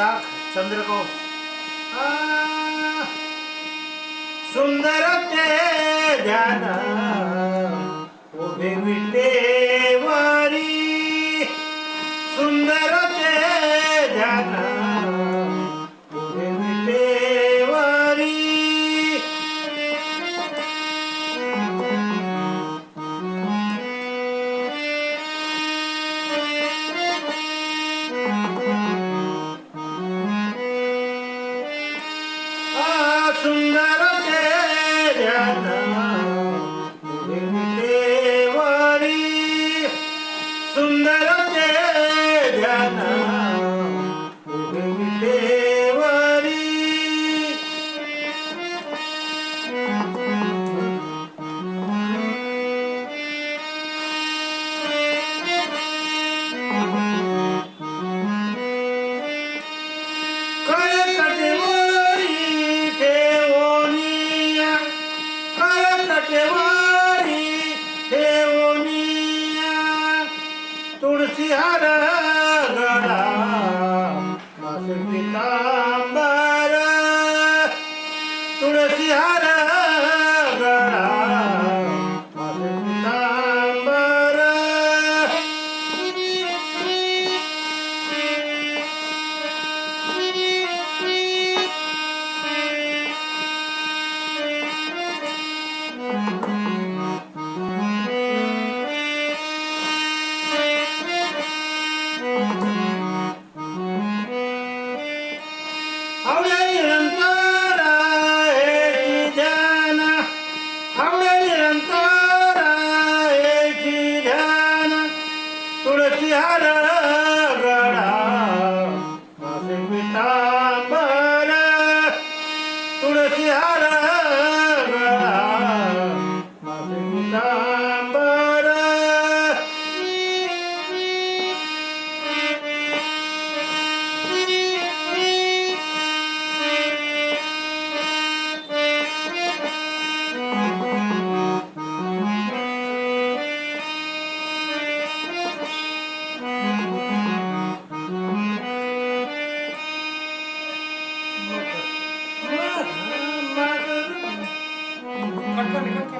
राख चंद्रकौस आ, सुंदर ते सुंदर ते ध्यान सुंदर ते ध्यान कळकटेवारी ठेवोनिया तुळशी हर गडा माझे पितांबर तुळशी हार Mafiara, Mafiara, Mafiara, Quando, quando, quando. É